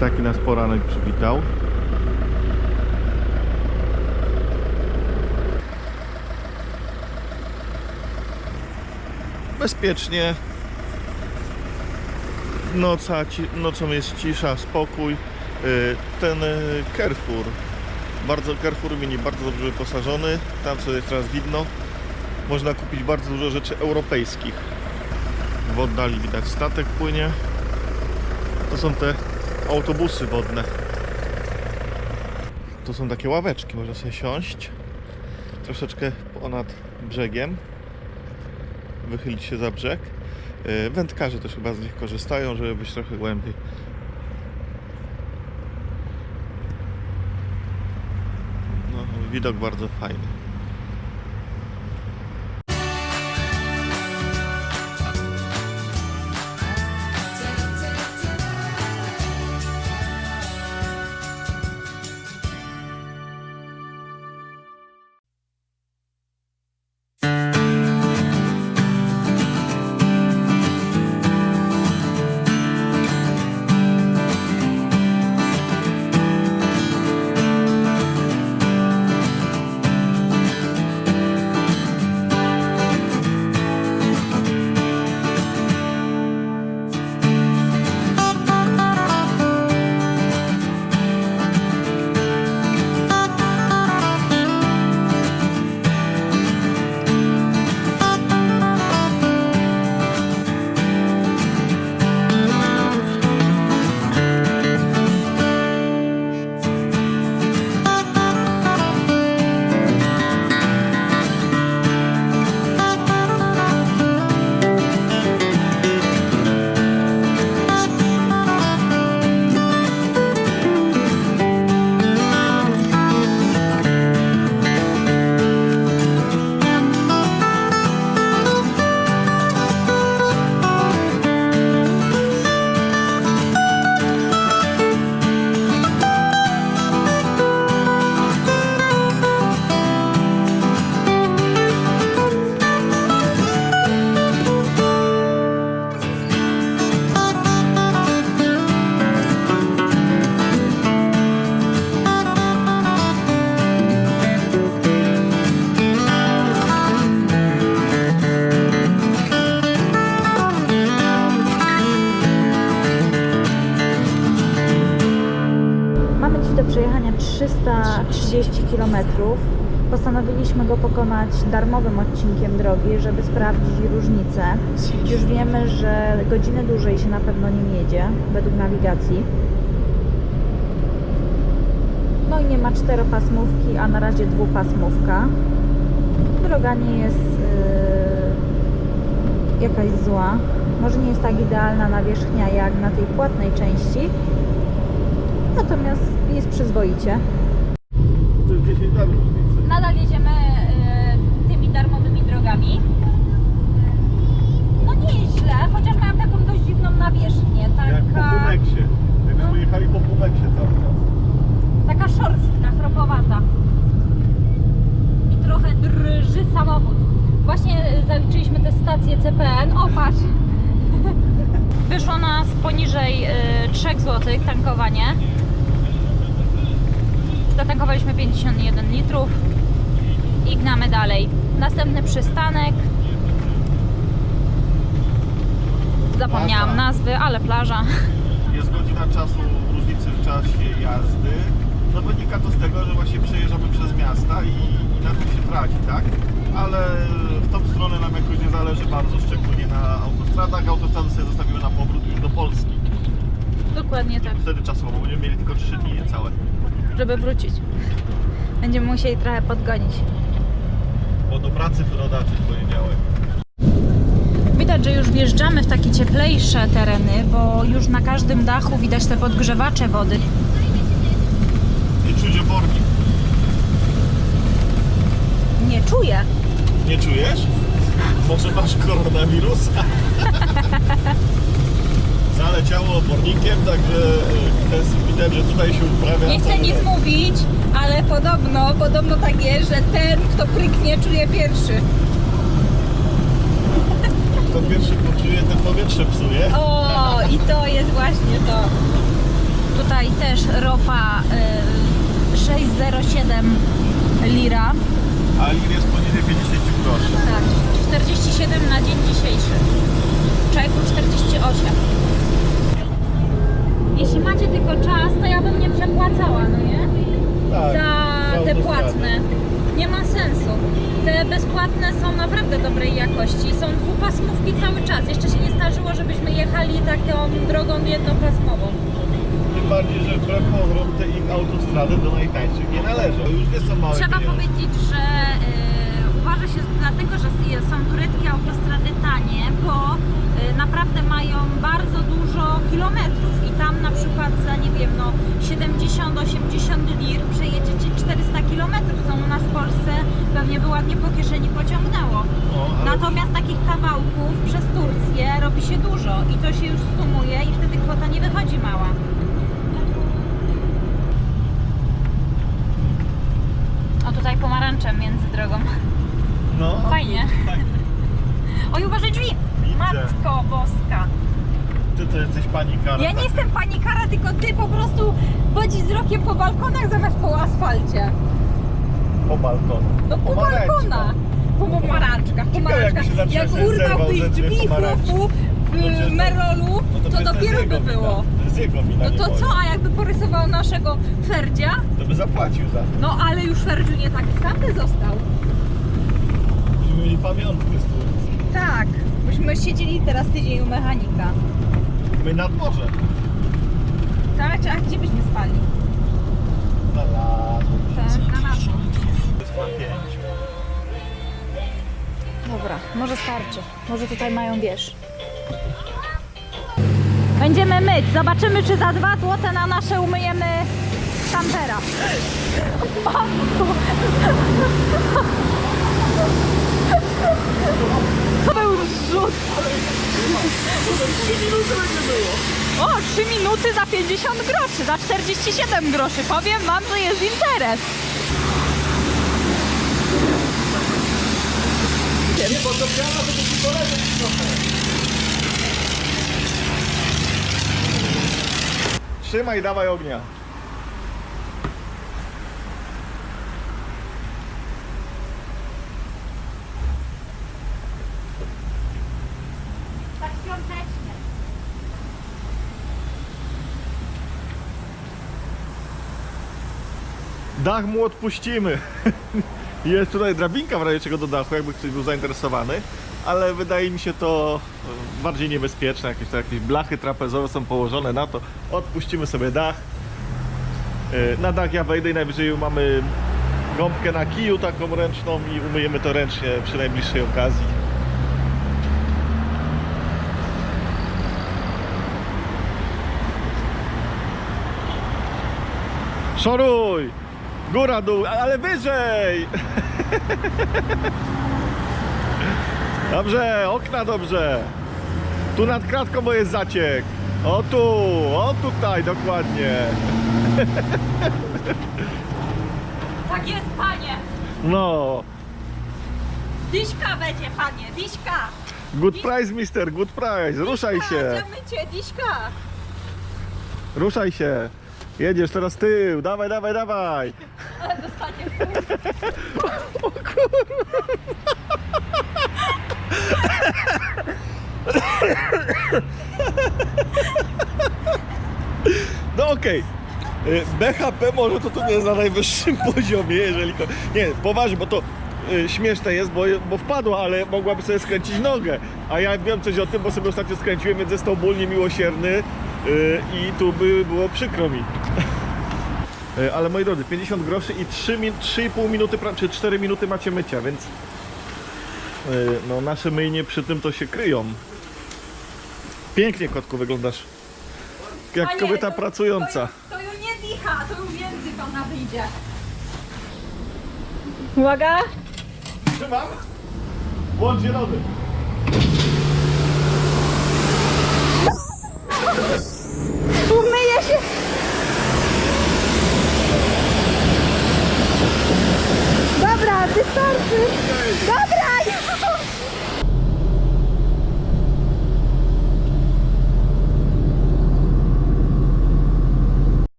Taki nas poranek przywitał. Bezpiecznie. Noca, nocą jest cisza, spokój. Y, Ten y, Carrefour, bardzo Carrefour Mini, bardzo dobrze wyposażony. Tam co jest teraz widno, można kupić bardzo dużo rzeczy europejskich. W oddali widać statek płynie. To są te autobusy wodne. To są takie ławeczki, można sobie siąść. Troszeczkę ponad brzegiem. Wychylić się za brzeg. Yy, Wędkarze też chyba z nich korzystają, żeby być trochę głębiej. No, widok bardzo fajny. Postanowiliśmy go pokonać darmowym odcinkiem drogi, żeby sprawdzić różnicę. Już wiemy, że godzinę dłużej się na pewno nim jedzie, według nawigacji. No i nie ma czteropasmówki, a na razie dwupasmówka. Droga nie jest yy, jakaś zła. Może nie jest tak idealna nawierzchnia jak na tej płatnej części, natomiast jest przyzwoicie. To jest 10 lat różnicy. Nadal jedziemy e, tymi drogami. No nie jest źle, chociaż mają taką dość dziwną nawierzchnię. Jak po Taka, Pumeksie. Jakbyśmy No. jechali po Pumeksie cały czas. taka szorstka, chropowata. I trochę drży samochód. Właśnie e, zaliczyliśmy tę stację CPN. O, patrz! Wyszło nas poniżej e, 3 zł tankowanie. Zatankowaliśmy 51 litrów i gnamy dalej. Następny przystanek. Zapomniałam Plaża. nazwy, ale plaża. Jest godzina czasu różnicy w czasie jazdy. No wynika to z tego, że właśnie przejeżdżamy przez miasta i, i na tym się traci, tak? Ale w tą stronę nam jakoś nie zależy bardzo, szczególnie na autostradach. Autostrady sobie zostawimy na powrót już do Polski. Dokładnie tak, Wtedy czasowo będziemy mieli tylko 3 dni niecałe. żeby wrócić. Będziemy musieli trochę podgonić. Bo do pracy rodacy w poniedziałek. Widać, że już wjeżdżamy w takie cieplejsze tereny, bo już na każdym dachu widać te podgrzewacze wody. Nie czuć obornik. Nie czuję. Nie czujesz? Może masz koronawirusa? Zaleciało obornikiem, także e, widać, że tutaj się uprawia. Nie chcę nic mówić, ale podobno, podobno tak jest, że ten, kto pryknie, czuje pierwszy. Kto pierwszy poczuje, ten powietrze psuje. O, i to jest właśnie to. Tutaj też ropa y, 6,07 lira. A lir jest poniżej 50 groszy. Tak, 47 na dzień dzisiejszy. Czajku 48. Jeśli macie tylko czas, to ja bym nie przepłacała, no nie? Tak, Za te autostradę. płatne. Nie ma sensu. Te bezpłatne są naprawdę dobrej jakości. Są dwupasmówki cały czas. Jeszcze się nie zdarzyło, żebyśmy jechali taką drogą jednopasmową. Tym bardziej, że wbrew pozorom te ich autostrady do najtańszych nie należą. Już nie są małe Trzeba pieniądze. powiedzieć, że y, uważa się dlatego, że są tureckie autostrady tanie, bo naprawdę mają bardzo dużo kilometrów i tam na przykład za nie wiem, no 70-80 lir przejedziecie 400 kilometrów, co u nas w Polsce pewnie by ładnie po kieszeni pociągnęło. Ale Natomiast takich kawałków przez Turcję robi się dużo i to się już sumuje i wtedy kwota nie wychodzi mała. O tutaj pomarańcze między drogą. no, Fajnie. fajnie. Oj, uważaj drzwi! Matko boska! Ty to jesteś pani Kara. Ja nie jestem panikara, tylko ty po prostu wodzisz wzrokiem po balkonach zamiast po asfalcie. Po balkonu. No po Pomarańczka. balkonach. Po pomarańczkach, pomarańczkach. jakby się Jak zerwał urwałbyś ze drzwi pomarańczki. chłopu w No przecież to- Merolu, No to, jest dopiero by jego wina. było. To jest jego wina, No nie to moja. co, a jakby porysował naszego Ferdzia? To by zapłacił za to. No ale już Ferdziu nie taki sam by został. Żeby mieli pamiątkę z Turcji. Tak. Byśmy siedzieli teraz tydzień u mechanika. My nad morze. Tak, a gdzie byśmy spali? Na lat. Tak, na. Jest pięć. Dobra, może starczy. Może tutaj mają wież. Będziemy myć. Zobaczymy, czy za 2 złote na nasze umyjemy kampera. To był rzut. O, 3 minuty za 50 groszy, za 47 groszy. Powiem wam, że jest interes. Trzymaj, dawaj ognia. Dach mu odpuścimy. Jest tutaj drabinka w razie czego do dachu, jakby ktoś był zainteresowany, ale wydaje mi się to e, bardziej niebezpieczne. Jakieś, to jakieś blachy trapezowe są położone na to. Odpuścimy sobie dach. E, Na dach ja wejdę i najwyżej mamy gąbkę na kiju taką ręczną i umyjemy to ręcznie przy najbliższej okazji. Szoruj! Góra, dół, ale wyżej! Dobrze, okna dobrze. Tu nad kratką, bo jest zaciek. O tu, o tutaj, dokładnie. Tak jest, panie. No. Diśka będzie, panie, diśka. Good price, mister, good price. Ruszaj się, Idziemy cię, diśka. ruszaj się. Jedziesz teraz tył, dawaj, dawaj, dawaj. Ale dostanie No okej. Y, BHP może to tu nie jest na najwyższym poziomie, jeżeli to... Nie, poważnie, bo to y, śmieszne jest, bo, bo wpadła, ale mogłaby sobie skręcić nogę. A ja wiem coś o tym, bo sobie ostatnio skręciłem między ból niemiłosierny y, i tu by było przykro mi. Y, Ale moi drodzy, 50 groszy i 3 min- 3,5 minuty, czy 4 minuty macie mycia, więc y, no, nasze myjnie przy tym to się kryją. Pięknie, kotku, wyglądasz. Jak Panie, kobieta to- pracująca. To, to już nie dicha, to już więcej pana wyjdzie. Uwaga. Trzymam. Włącz zielony. Umyję się. Dobra, wystarczy. Dobra.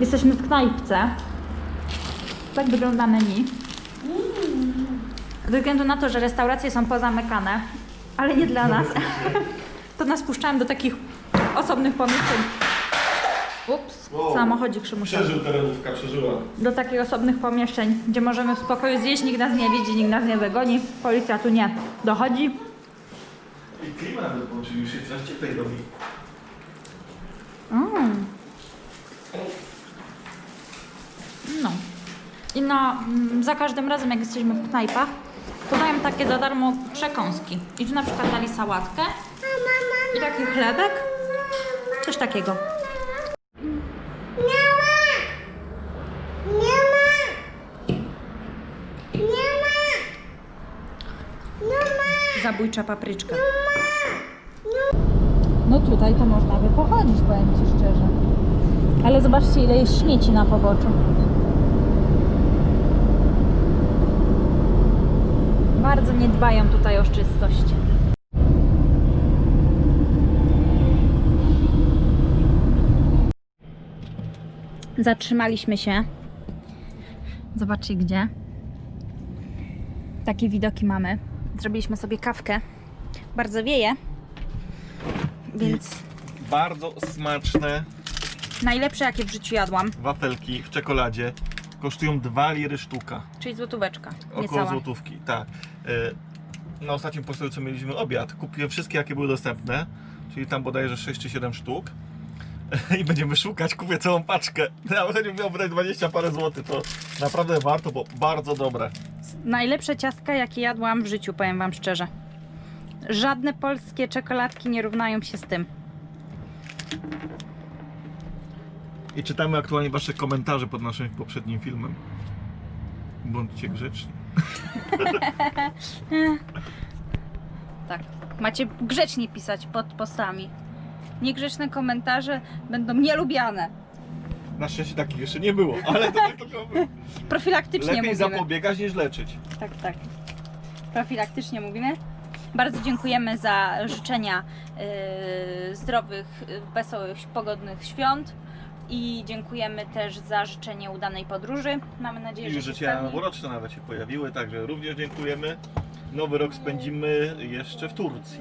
Jesteśmy w knajpce. Tak wygląda menu. Ze względu na to, że restauracje są pozamykane, ale nie dla nas, to nas puszczałem do takich osobnych pomieszczeń. Ups, Wow. samochodzik przymuszony. Przeżył terenówka, przeżyła. Do takich osobnych pomieszczeń, gdzie możemy w spokoju zjeść, nikt nas nie widzi, nikt nas nie zagoni. Policja tu nie dochodzi. I klimat włączyli, już się coraz cieplej robi. Mm. No. I na, mm, za każdym razem, jak jesteśmy w knajpach, podają takie za darmo przekąski. I tu na przykład dali sałatkę i taki chlebek, coś takiego. Zabójcza papryczka. No tutaj to można by pochodzić, powiem Ci szczerze. Ale zobaczcie, ile jest śmieci na poboczu. Bardzo nie dbają tutaj o czystość. Zatrzymaliśmy się. Zobaczcie gdzie. Takie widoki mamy. Zrobiliśmy sobie kawkę. Bardzo wieje. Więc Bardzo smaczne najlepsze jakie w życiu jadłam. wafelki w czekoladzie. Kosztują 2 liry sztuka. Czyli złotóweczka. Około Niecała. złotówki, tak. Y, Na ostatnim postoju, co mieliśmy obiad, kupiłem wszystkie, jakie były dostępne, czyli tam bodajże 6 czy 7 sztuk. I będziemy szukać, kupię całą paczkę. Ja bym miał wydać 20 parę złotych, to naprawdę warto, bo bardzo dobre. Najlepsze ciastka, jakie jadłam w życiu, powiem Wam szczerze. Żadne polskie czekoladki nie równają się z tym. I czytamy aktualnie Wasze komentarze pod naszym poprzednim filmem. Bądźcie grzeczni. Tak. Macie grzecznie pisać pod postami. Niegrzeczne komentarze będą nielubiane. Na szczęście takich jeszcze nie było, ale to tak tylko było. Profilaktycznie Lepiej mówimy. zapobiegać niż leczyć. Tak, tak. Profilaktycznie mówimy. Bardzo dziękujemy za życzenia yy, zdrowych, yy, wesołych, pogodnych świąt. I dziękujemy też za życzenie udanej podróży. Mamy nadzieję, I że życzenia spełni. noworoczne nawet się pojawiły, także również dziękujemy. Nowy rok spędzimy jeszcze w Turcji.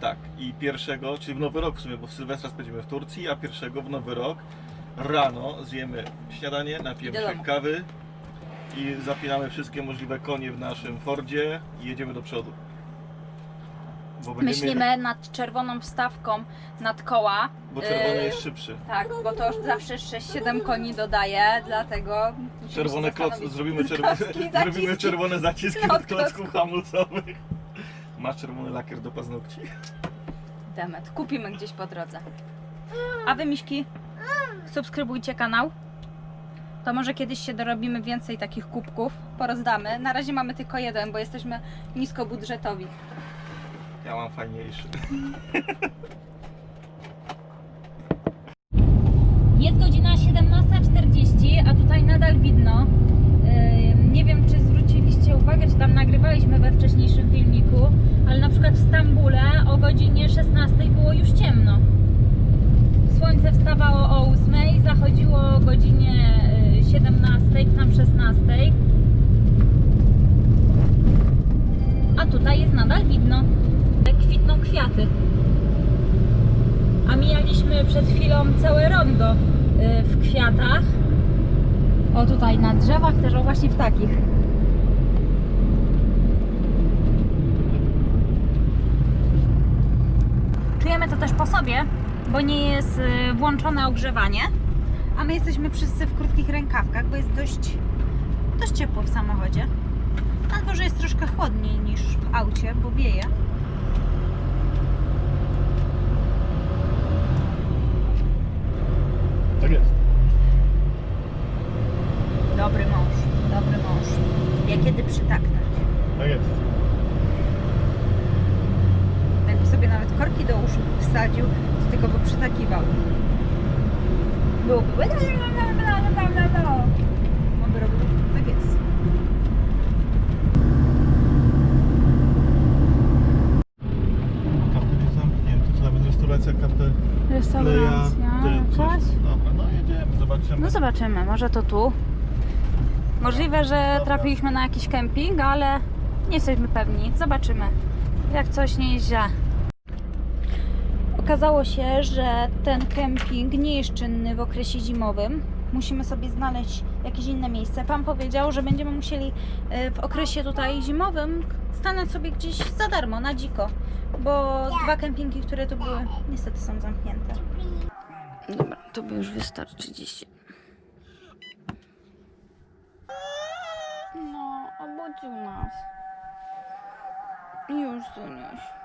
Tak, i pierwszego, czyli w nowy rok w sumie, bo w Sylwestra spędzimy w Turcji, a pierwszego w nowy rok rano zjemy śniadanie, napijemy się domu. kawy i zapinamy wszystkie możliwe konie w naszym Fordzie i jedziemy do przodu. Bo będziemy- Myślimy nad czerwoną wstawką nad koła. Bo czerwony Yy, jest szybszy. Tak, bo to już zawsze 6-7 koni dodaje, dlatego musimy Czerwone kloc, zastanowić. zrobimy czerwone, Klocki, zrobimy zaciski. czerwone zaciski Od od klocków hamulcowych. Masz czerwony lakier do paznokci? Demet, kupimy gdzieś po drodze. A wy, Miśki, subskrybujcie kanał. To może kiedyś się dorobimy więcej takich kubków, porozdamy. Na razie mamy tylko jeden, bo jesteśmy niskobudżetowi. Ja mam fajniejszy. Jest godzina 17.40, a tutaj nadal widno. Yy, Nie wiem, czy zwróciliście uwagę, czy tam nagrywaliśmy we wcześniejszym filmiku, ale na przykład w Stambule o godzinie 16 było już ciemno. Słońce wstawało o 8, zachodziło o godzinie yy, 17, czy tam 16. A tutaj jest nadal widno. Kwitną kwiaty. A mijaliśmy przed chwilą całe rondo y, w kwiatach. O tutaj na drzewach też, o właśnie w takich. Czujemy to też po sobie, bo nie jest y, włączone ogrzewanie. A my jesteśmy wszyscy w krótkich rękawkach, bo jest dość, dość ciepło w samochodzie. Na dworze jest troszkę chłodniej niż w aucie, bo wieje. Tak jest. Dobry mąż, dobry mąż. Wie kiedy przytaknąć. Tak jest. Jakby sobie nawet korki do uszu wsadził, przytakiwał. Byłoby. On by robił, tak jest. Kartę jest zamknięte, to nawet restauracja kartę Restauracja. Jakaś? Dobra, no jedziemy. zobaczymy. No zobaczymy, może to tu. Możliwe, że trafiliśmy na jakiś kemping, ale nie jesteśmy pewni. Zobaczymy. Jak coś nie jest źle. Okazało się, że ten kemping nie jest czynny w okresie zimowym. Musimy sobie znaleźć jakieś inne miejsce. Pan powiedział, że będziemy musieli e, w okresie tutaj zimowym stanąć sobie gdzieś za darmo, na dziko. Bo dwa kempingi, które tu były, niestety są zamknięte. Dobra, to by już wystarczy dzisiaj. No, obudził nas. Już, Zuniuś.